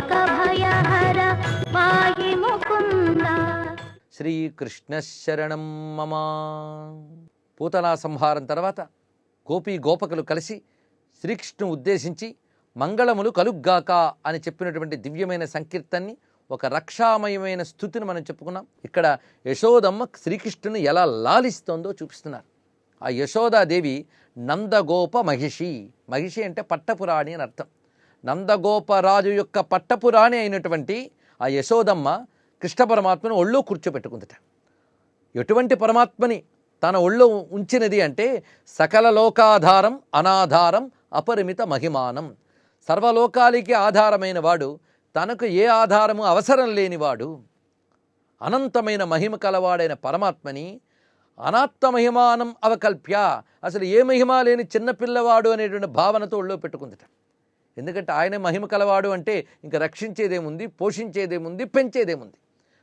శ్రీకృష్ణశరణం భయహర పాహి మమ పూతలా సంహారం తర్వాత గోపీ గోపకులు కలిసి శ్రీకృష్ణుని ఉద్దేశించి మంగళములు కలుగ్గాక అని చెప్పినటువంటి దివ్యమైన సంకీర్తన్ని ఒక రక్షామయమైన స్థుతిని మనం చెప్పుకున్నాం. ఇక్కడ యశోదమ్మ శ్రీకృష్ణుని ఎలా లాలిస్తోందో చూపిస్తున్నారు. ఆ యశోదాదేవి నందగోప మహిషి. మహిషి అంటే పట్టపురాణి అని అర్థం. నందగోపరాజు యొక్క పట్టపురాణి అయినటువంటి ఆ యశోదమ్మ కృష్ణ పరమాత్మను ఒళ్ళో కూర్చోబెట్టుకుందట ఎటువంటి పరమాత్మని తన ఒళ్ళో ఉంచినది అంటే సకల లోకాధారం అనాధారం అపరిమిత మహిమానం. సర్వలోకాలకి ఆధారమైన వాడు తనకు ఏ ఆధారము అవసరం లేనివాడు. అనంతమైన మహిమ కలవాడైన పరమాత్మని అనాత్మ మహిమానం అవకల్ప్య. అసలు ఏ మహిమ లేని చిన్నపిల్లవాడు అనేటువంటి భావనతో ఒళ్ళో పెట్టుకుందట. ఎందుకంటే ఆయన మహిమ కలవాడు అంటే ఇంకా రక్షించేదేముంది పోషించేదేముంది పెంచేదేముంది.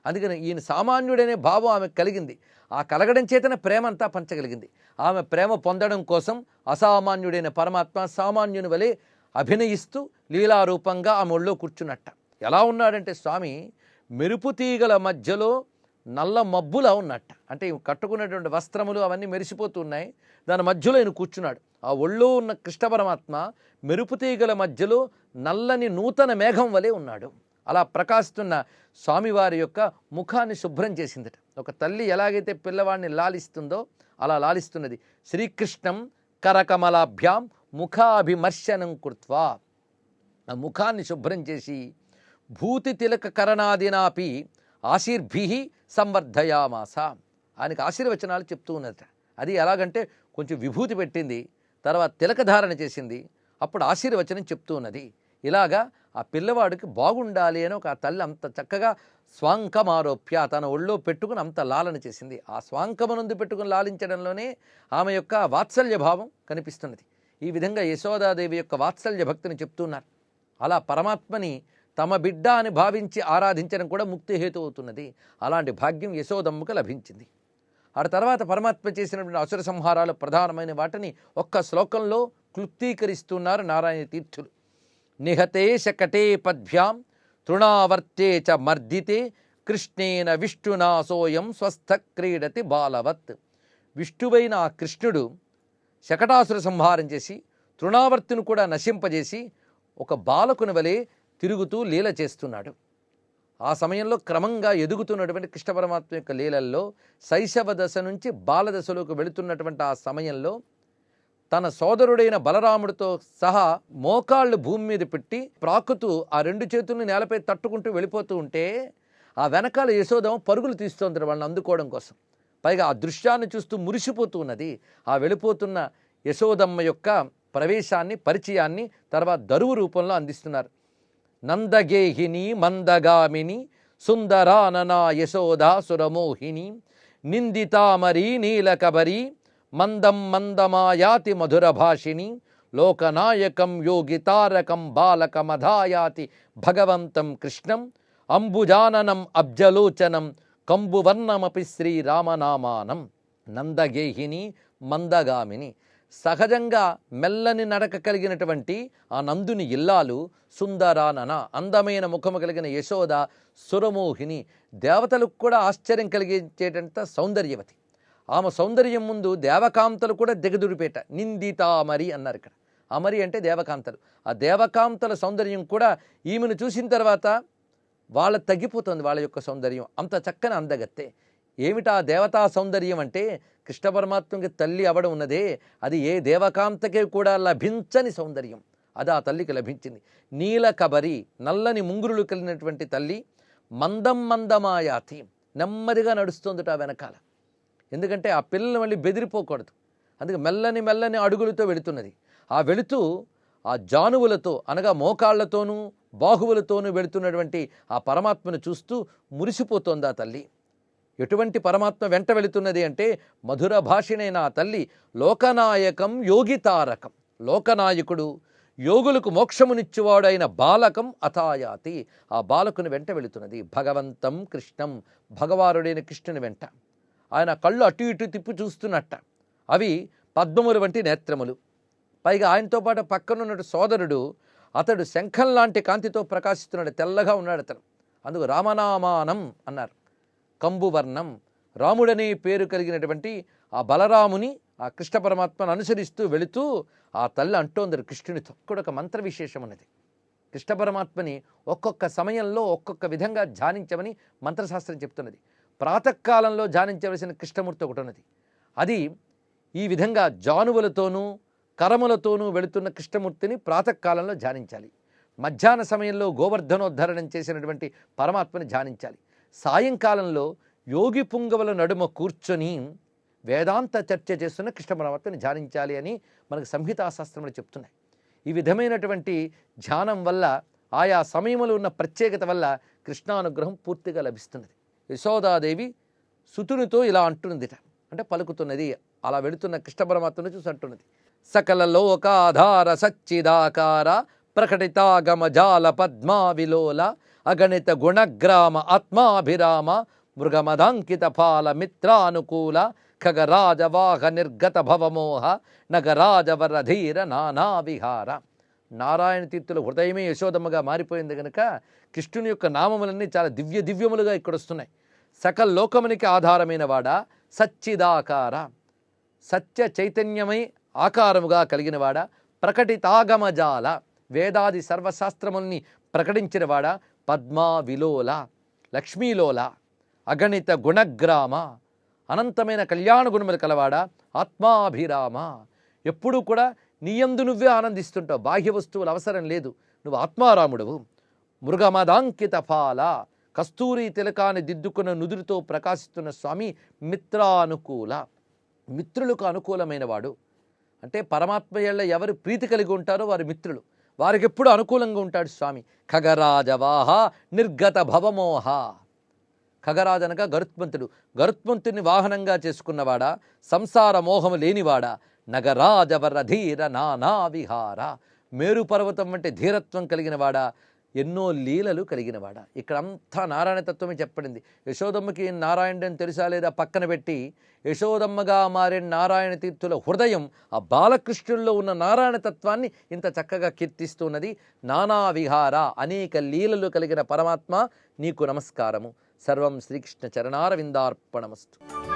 అందుకని ఈయన సామాన్యుడనే భావం ఆమె కలిగింది. ఆ కలగడం చేతనే ప్రేమ అంతా పంచగలిగింది. ఆమె ప్రేమ పొందడం కోసం అసామాన్యుడైన పరమాత్మ సామాన్యుని వలె అభినయిస్తూ లీలారూపంగా ఆమె ఒళ్ళో కూర్చున్నట్ట. ఎలా ఉన్నాడంటే స్వామి మెరుపు తీగల మధ్యలో నల్ల మబ్బులా ఉన్నట్ట. అంటే కట్టుకున్నటువంటి వస్త్రములు అవన్నీ మెరిసిపోతున్నాయి దాని మధ్యలో ఆయన కూర్చున్నాడు. ఆ ఒళ్ళో ఉన్న కృష్ణ పరమాత్మ మెరుపు తీగల మధ్యలో నల్లని నూతన మేఘం వలె ఉన్నాడు. అలా ప్రకాశిస్తున్న స్వామివారి యొక్క ముఖాన్ని శుభ్రం చేసిందట. ఒక తల్లి ఎలాగైతే పిల్లవాడిని లాలిస్తుందో అలా లాలిస్తున్నది. శ్రీకృష్ణం కరకమలాభ్యాం ముఖాభిమర్శనం కృత్వా. ఆ ముఖాన్ని శుభ్రం చేసి భూతి తిలక కరణాదినాపి ఆశీర్భి సంవర్ధయామాస. ఆయనకు ఆశీర్వచనాలు చెప్తూ ఉన్నదట. అది ఎలాగంటే కొంచెం విభూతి పెట్టింది. తర్వాత తిలకధారణ చేసింది. అప్పుడు ఆశీర్వచనం చెప్తూ ఉన్నది ఇలాగా ఆ పిల్లవాడికి బాగుండాలి అని ఒక తల్లి అంత చక్కగా స్వాంకమారోప్య తన ఒళ్ళో పెట్టుకుని అంత లాలన చేసింది. ఆ స్వాంకమనందు పెట్టుకుని లాలించడంలోనే ఆమె యొక్క వాత్సల్య భావం కనిపిస్తున్నది. ఈ విధంగా యశోదాదేవి యొక్క వాత్సల్య భక్తిని చెప్తున్నారు. అలా పరమాత్మని తమ బిడ్డ అని భావించి ఆరాధించడం కూడా ముక్తిహేతు అవుతున్నది. అలాంటి భాగ్యం యశోదమ్మకు లభించింది. ఆ తర్వాత పరమాత్మ చేసినటువంటి అసుర సంహారాలు ప్రధానమైన వాటిని ఒక్క శ్లోకంలో క్లుప్తీకరిస్తున్నారు నారాయణ తీర్థులు. నిహతే శకటే పద్భ్యాం తృణావర్తే చ మర్దితే కృష్ణేన విష్ణునా సోయం స్వస్థ క్రీడతి బాలవత్. విష్ణువైన ఆ కృష్ణుడు శకటాసుర సంహారం చేసి తృణావర్తిని కూడా నశింపజేసి ఒక బాలకుని వలె తిరుగుతూ లీల చేస్తున్నాడు. ఆ సమయంలో క్రమంగా ఎదుగుతున్నటువంటి కృష్ణ పరమాత్మ యొక్క లీలల్లో శైశవ దశ నుంచి బాలదశలోకి వెళుతున్నటువంటి ఆ సమయంలో తన సోదరుడైన బలరాముడితో సహా మోకాళ్ళు భూమి మీద పెట్టి ప్రాకుతూ ఆ రెండు చేతుల్ని నేలపై తట్టుకుంటూ వెళ్ళిపోతూ ఉంటే ఆ వెనకాల యశోదం పరుగులు తీస్తోంది వాళ్ళని అందుకోవడం కోసం. పైగా ఆ దృశ్యాన్ని చూస్తూ మురిసిపోతూ ఉన్నది. ఆ వెళ్ళిపోతున్న యశోదమ్మ యొక్క ప్రవేశాన్ని పరిచయాన్ని తర్వాత దరువు రూపంలో అందిస్తున్నారు. నందగేహిని మందగామిని సుందరాననా యశోదా సురమోహిని నిందితామరి నీలకబరి మందం మందమాయాతి మధురభాషిణి లోకనాయకం యోగి తారకం బాలకమధాయాతి భగవంతం కృష్ణం అంబుజాననం అబ్జలోచనం కంబువర్ణమపి శ్రీరామనామానం నందగేహిని మందగామిని సహజంగా మెల్లని నడక కలిగినటువంటి ఆ నందుని ఇల్లాలు సుందరానన అందమైన ముఖము కలిగిన యశోద సురమోహిని దేవతలకు కూడా ఆశ్చర్యం కలిగించేటంత సౌందర్యవతి. ఆమె సౌందర్యం ముందు దేవకాంతలు కూడా దిగదుడిపేట నిందితామరి అన్నారు ఇక్కడ. అమరి అంటే దేవకాంతలు. ఆ దేవకాంతల సౌందర్యం కూడా ఈమెను చూసిన తర్వాత వాళ్ళ తగ్గిపోతుంది వాళ్ళ యొక్క సౌందర్యం. అంత చక్కని అందగత్తే. ఏమిటా దేవతా సౌందర్యం అంటే? కృష్ణ పరమాత్మకి తల్లి అవడం ఉన్నదే. అది ఏ దేవకాంతకే కూడా లభించని సౌందర్యం. అది ఆ తల్లికి లభించింది. నీల కబరి నల్లని ముంగురులు కలిగినటువంటి తల్లి మందం మందమాయాతి నెమ్మదిగా నడుస్తుందట ఆ వెనకాల. ఎందుకంటే ఆ పిల్లలు మళ్ళీ బెదిరిపోకూడదు. అందుకే మెల్లని మెల్లని అడుగులతో వెళుతున్నది. ఆ వెళుతూ ఆ జానువులతో అనగా మోకాళ్ళతోనూ బాహువులతోనూ వెళుతున్నటువంటి ఆ పరమాత్మను చూస్తూ మురిసిపోతోంది ఆ తల్లి. ఎటువంటి పరమాత్మ వెంట వెళుతున్నది అంటే మధుర భాషినే నా తల్లి లోకనాయకం యోగితారకం లోకనాయకుడు యోగులకు మోక్షమునిచ్చువాడైన బాలకం అథాయాతి. ఆ బాలకుని వెంట వెళుతున్నది భగవంతం కృష్ణం భగవానుడైన కృష్ణుని వెంట. ఆయన కళ్ళు అటు ఇటు తిప్పి చూస్తున్నట్ట. అవి పద్మములు వంటి నేత్రములు. పైగా ఆయనతో పాటు పక్కనున్న సోదరుడు అతడు శంఖం లాంటి కాంతితో ప్రకాశిస్తున్నాడు తెల్లగా ఉన్నాడు అతను అందుకు రామనామానం అన్నారు. కంబువర్ణం. రాముడనే పేరు కలిగినటువంటి ఆ బలరాముని ఆ కృష్ణ పరమాత్మను అనుసరిస్తూ వెళుతూ ఆ తల్లి అంటోందరు కృష్ణుని కూడా ఒక మంత్ర విశేషం ఉన్నది. కృష్ణ పరమాత్మని ఒక్కొక్క సమయంలో ఒక్కొక్క విధంగా ధ్యానించమని మంత్రశాస్త్రం చెప్తున్నది. ప్రాతకాలంలో ధ్యానించవలసిన కృష్ణమూర్తి ఒకటి ఉన్నది. అది ఈ విధంగా జానువులతోనూ కరములతోనూ వెళుతున్న కృష్ణమూర్తిని ప్రాతకాలంలో ధ్యానించాలి. మధ్యాహ్న సమయంలో గోవర్ధనోద్ధరణం చేసినటువంటి పరమాత్మని ధ్యానించాలి. సాయంకాలంలో యోగి పుంగవుల నడుమ కూర్చొని వేదాంత చర్చ చేస్తున్న కృష్ణ పరమాత్మని ధ్యానించాలి అని మనకు సంహితాశాస్త్రములు చెప్తున్నాయి. ఈ విధమైనటువంటి ధ్యానం వల్ల ఆయా సమయంలో ఉన్న ప్రత్యేకత వల్ల కృష్ణానుగ్రహం పూర్తిగా లభిస్తున్నది. యశోదాదేవి సుతునితో ఇలా అంటున్నదిట. అంటే పలుకుతున్నది అలా వెళుతున్న కృష్ణ పరమాత్మను చూసి అంటున్నది. సకల లోకాధార సచ్చిదాకార ప్రకటితాగమ జాల పద్మా విలోల అగణిత గుణగ్రామ ఆత్మాభిరామ మృగమదాంకిత ఫాల మిత్రానుకూల ఖగరాజవాహ నిర్గత భవమోహ నగరాజవరధీర నానా విహార నారాయణ తీర్థుల హృదయమే యశోదమ్మగా మారిపోయింది కనుక కృష్ణుని యొక్క నామములన్నీ చాలా దివ్య దివ్యములుగా ఇక్కడ వస్తున్నాయి సకల లోకమునికి ఆధారమైన వాడ? సచ్చిదాకార. సత్య చైతన్యమై ఆకారముగా కలిగినవాడ ప్రకటితాగమజాల. వేదాది సర్వశాస్త్రముల్ని ప్రకటించినవాడ పద్మా విలోల లక్ష్మీలోల అగణిత గుణగ్రామ అనంతమైన కళ్యాణ గుణములు కలవాడ ఆత్మాభిరామ. ఎప్పుడూ కూడా నీయందు నువ్వే ఆనందిస్తుంటావు. బాహ్య వస్తువులు అవసరం లేదు. నువ్వు ఆత్మారాముడవు. మృగమదాంకిత ఫాల కస్తూరి తిలకాన్ని దిద్దుకున్న నుదురుతో ప్రకాశిస్తున్న స్వామి మిత్రానుకూల. మిత్రులకు అనుకూలమైనవాడు అంటే పరమాత్మ ఎవరు ప్రీతి కలిగి ఉంటారో వారి మిత్రులు. వారికి ఎప్పుడు అనుకూలంగా ఉంటాడు స్వామి. ఖగరాజవాహ నిర్గత భవమోహ. ఖగరాజనగా గరుత్మంతుడు. గరుత్మంతుని వాహనంగా చేసుకున్నవాడా? సంసార మోహము లేనివాడా? నగరాజవర ధీర నానా విహార మేరు పర్వతం వంటి ధీరత్వం కలిగినవాడా? ఎన్నో లీలలు కలిగినవాడ. ఇక్కడ అంతా నారాయణ తత్వమే చెప్పడింది యశోదమ్మకి నారాయణుడు తెలుసా లేదా పక్కన పెట్టి యశోదమ్మగా మారిన నారాయణ తీర్థుల హృదయం ఆ బాలకృష్ణుల్లో ఉన్న నారాయణ తత్వాన్ని ఇంత చక్కగా కీర్తిస్తున్నది. నానా విహార అనేక లీలలు కలిగిన పరమాత్మ నీకు నమస్కారము. సర్వం శ్రీకృష్ణ చరణారవిందార్పణమస్తు.